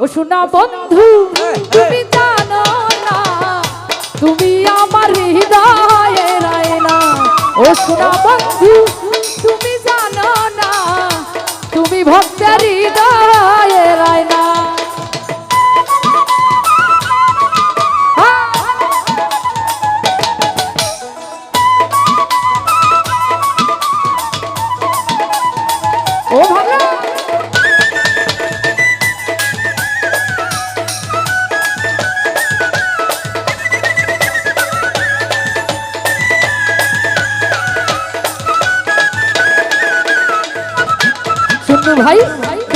ও শোনা বন্ধু তুমি জানো না তুমি আমার হৃদয়ে রায়না ও শোনা বন্ধু তুমি জানো না তুমি ভক্তের হৃদয়ে শুনু ভাই,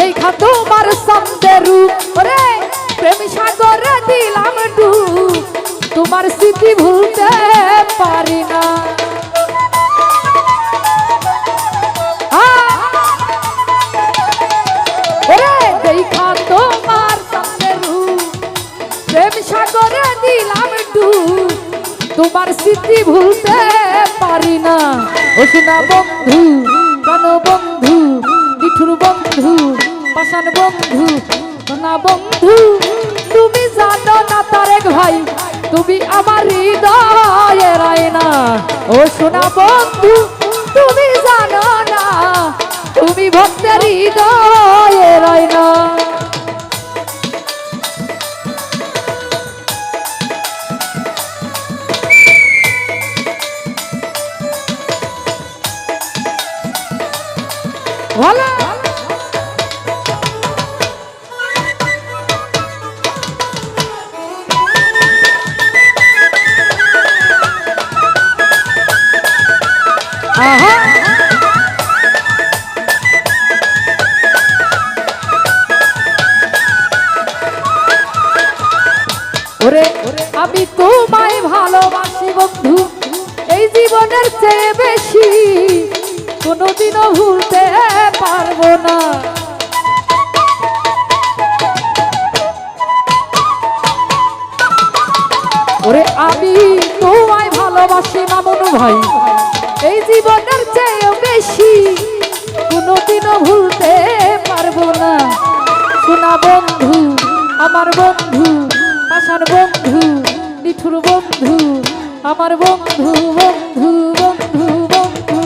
এই খা তোমার সন্দের রূপ। রে প্রেম সাগরে দিলাম ডু তোমার স্মৃতি ভুলতে পারি না! ওরে দেখা তোমার সন্দের প্রেম সাগরে তোমার স্মৃতি ভুলতে পারি না। বন্ধু কান বন্ধু মিঠুর বন্ধু পাশান বন্ধু না বন্ধু, তুমি জানো না তারেক ভাই, তুমি আমার হৃদয় রায় না। ও সোনা বন্ধু, তুমি জানো না, তুমি ভক্তের হৃদয় রায় ওরে আমি তোমায় ভালোবাসি, বন্ধু। এই জীবনের চেয়ে বেশি কোনোদিনও ভুলতে পারব না। ওরে, আমি তোমায় ভালোবাসি মামুন ভাই। এই জীবনের চেয়ে বেশি কোনোদিনও ভুলতে পারব না। শোনা বন্ধু, আমার বন্ধু পাশার বন্ধু, নিঠুর বন্ধু, আমার বন্ধু বন্ধু বন্ধু বন্ধু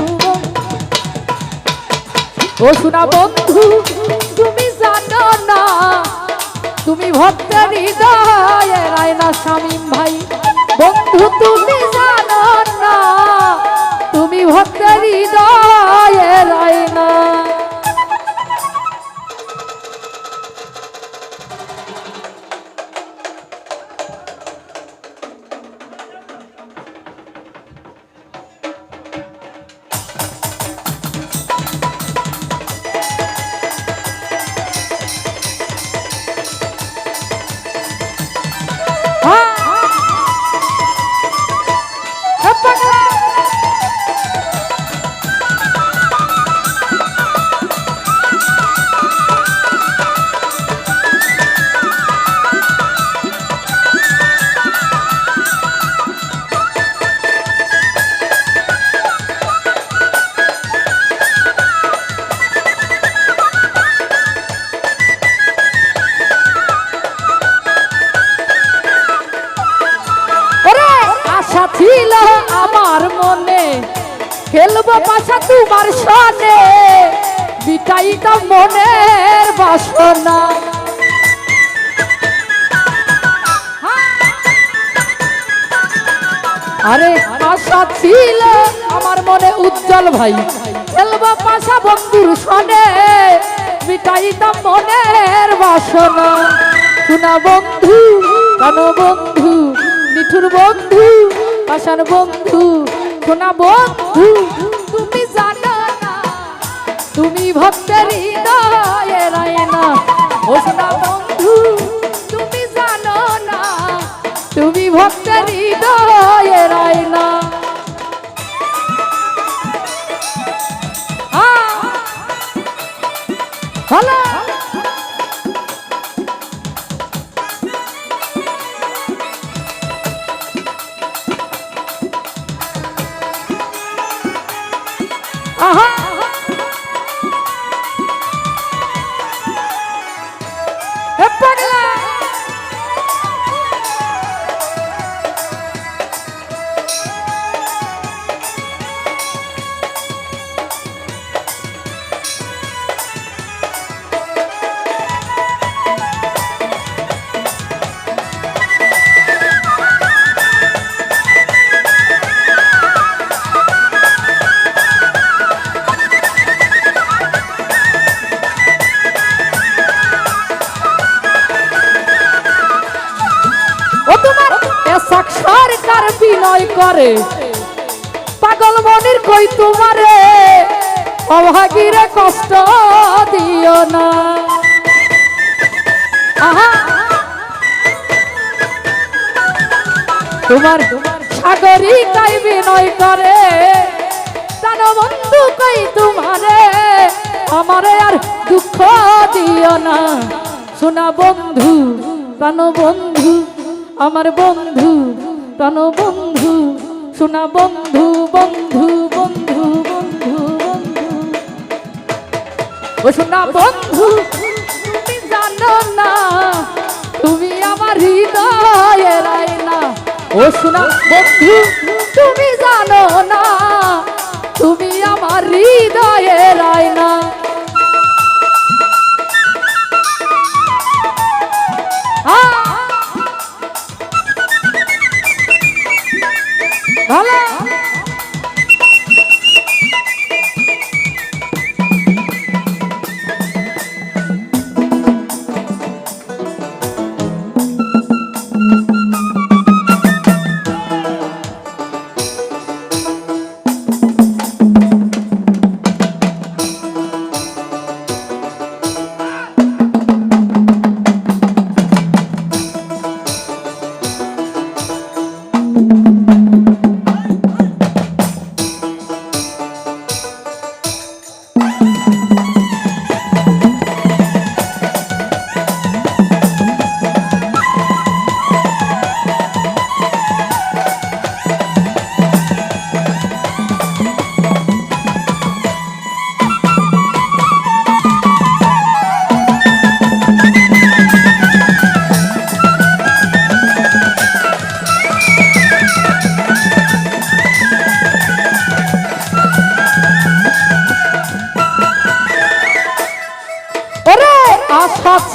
ও শোনা বন্ধু, তুমি জানো না, তুমি ভক্তের হৃদয়ে রায়না শামীম ভাই। ছিল আমার মনে। খেলব পাশা তোমার সনে বিটাইটা মনের বাসনা। আরে আশা ছিল আমার মনে উজ্জ্বল ভাই। খেলব পাশা বন্ধুর সনে। মিটাইতাম মনের বাসনা। শোনা বন্ধু কেন বন্ধু, মিঠুর বন্ধু। পাশার বন্ধু শোনা বন্ধু তুমি জানো না তুমি ভক্তের হৃদয়ে রায় না। আহা বিনয় করে। পাগল মনির কই তোমারে? অভাগীরে কষ্ট দিও না। তোমার সাগরী কাই বিনয় করে। তার বন্ধু কই তোমারে? আমারে আর দুঃখ দিও না। শোনা বন্ধু, প্রাণ বন্ধু, আমার বন্ধু, প্রাণ বন্ধু। শোনা বন্ধু বন্ধু বন্ধু বন্ধু বন্ধু। ও শোনা বন্ধু, তুমি জানো না, তুমি আমার হৃদয়ের আয়না ও শোনা বন্ধু, তুমি জানো না, তুমি আমার হৃদয়ের আয়না আ-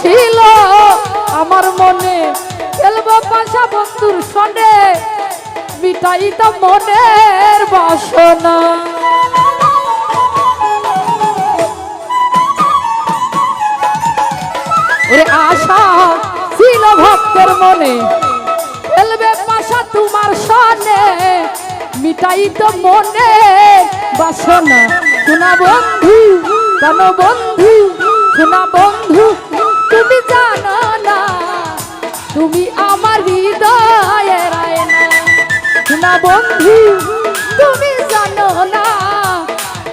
ছিল। আমার মনে খেলব পাশা বন্ধুর সনে মিটাই তো মনের বাসনা। ওরে আশা ছিল ভক্তের মনে। খেলবে পাশা তোমার সনে। মিটাই তো মনে বাসনা। শোনা বন্ধু কেন বন্ধু, শোনা বন্ধু। তুমি জানো না, তুমি আমার হৃদয়ের আয়না না বন্ধু, তুমি জানো না,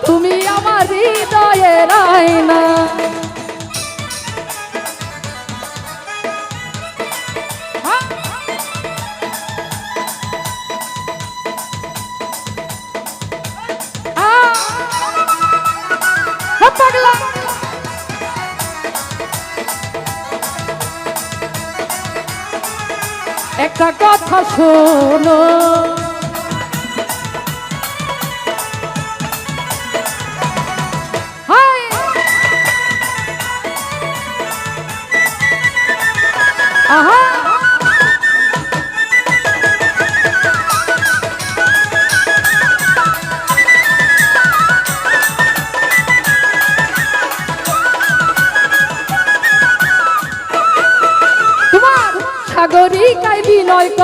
তুমি আমার হৃদয়ের আয়না হ্যাঁ? একটা কথা শোনো! আহা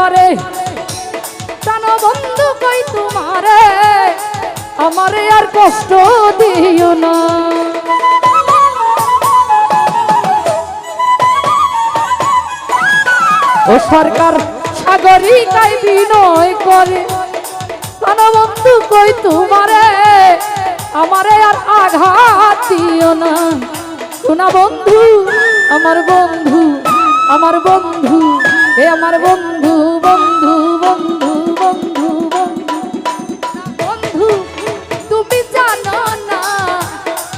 করে জানো বন্ধু কই তোমারে, আমারে আর কষ্ট দিও না। ও সরকার সাগরিকায় বিনয় করে জানো বন্ধু কই তোমারে, আমারে আর আঘাত দিও না। শোনা বন্ধু, আমার বন্ধু আমার বন্ধু, এ আমার বন্ধু। বন্ধু বন্ধু বন্ধু বন্ধু। বন্ধু তুমি জানো না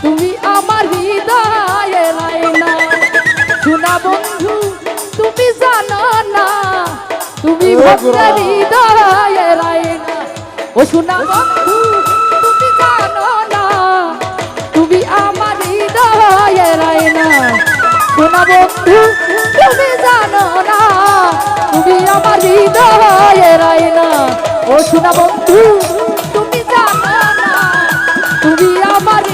তুমি আমার হৃদয়ের আয়না শোনা বন্ধু তুমি জানো না তুমি ভক্তের হৃদয়ের আয়না ও শোনা বন্ধু তুমি জানো না তুমি আমার হৃদয়ের আয়না শোনা বন্ধু তুমি জানো না আমার হৃদয়ের আয়না ও শোনা বন্ধু, তুমি জানো না। তুমি আমার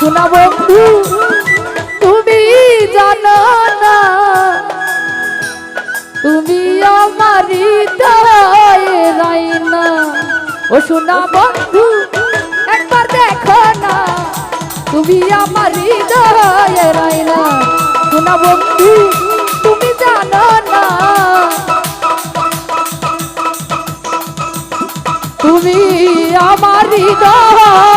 শোনা বন্ধু, তুমি জানো না। তুমি আমার হৃদয়ের আয়না ও শোনা বন্ধু, একবার দেখো না। তুমি আমার হৃদয়ের আয়না শোনা বন্ধু আমার হৃদয়।